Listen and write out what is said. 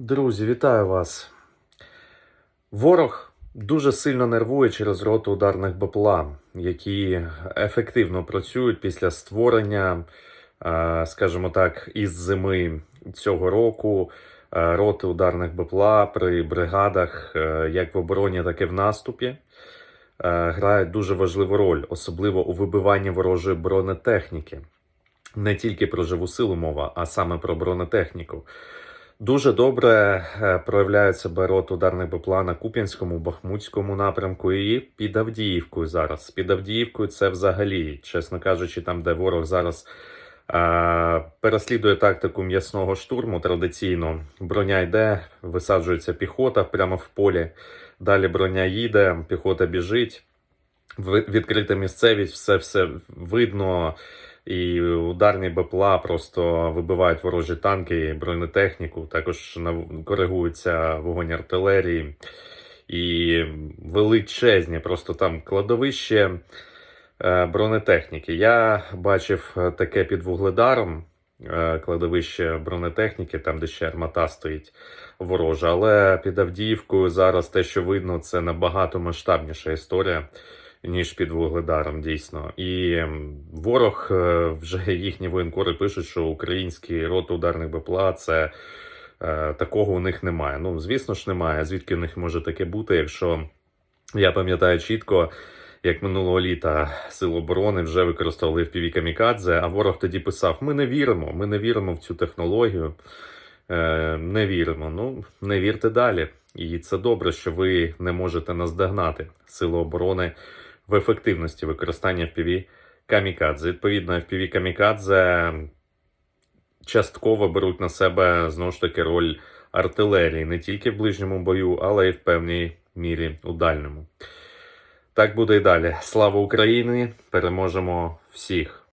Друзі, вітаю вас. Ворог дуже сильно нервує через роту ударних БПЛА, які ефективно працюють після створення, е, скажімо так, із зими цього року е, роти ударних БПЛА при бригадах, е, як в обороні, так і в наступі. Грають дуже важливу роль, особливо у вибиванні ворожої бронетехніки. Не тільки про живу силу мова, а саме про бронетехніку. Дуже добре е, проявляє себе рот ударних БПЛА на Куп'янському, Бахмутському напрямку і під Авдіївкою зараз. Під Авдіївкою це взагалі, чесно кажучи, там, де ворог зараз е, переслідує тактику м'ясного штурму традиційно. Броня йде, висаджується піхота прямо в полі. Далі броня їде, піхота біжить. Відкрита місцевість, все все видно. І ударні БПЛА просто вибивають ворожі танки бронетехніку. Також коригується вогонь артилерії. І величезні, просто там кладовище е, бронетехніки. Я бачив е, таке під вугледаром. е, Кладовище бронетехніки, там де ще армата стоїть ворожа. Але під Авдіївкою зараз те, що видно, це набагато масштабніша історія ніж під вугледаром, дійсно. І ем, ворог е, вже їхні воєнкори пишуть, що український рот ударних БПЛА це е, такого у них немає. Ну, звісно ж, немає. Звідки у них може таке бути, якщо я пам'ятаю чітко. Як минулого літа Сил оборони вже використовували в піві камікадзе, а ворог тоді писав: Ми не віримо, ми не віримо в цю технологію. Е, не віримо. Ну, не вірте далі. І це добре, що ви не можете наздогнати Сили оборони в ефективності використання FPV камікадзе. Відповідно, FPV камікадзе частково беруть на себе знову ж таки роль артилерії не тільки в ближньому бою, але й в певній мірі у дальньому. Так буде і далі. Слава Україні! Переможемо всіх!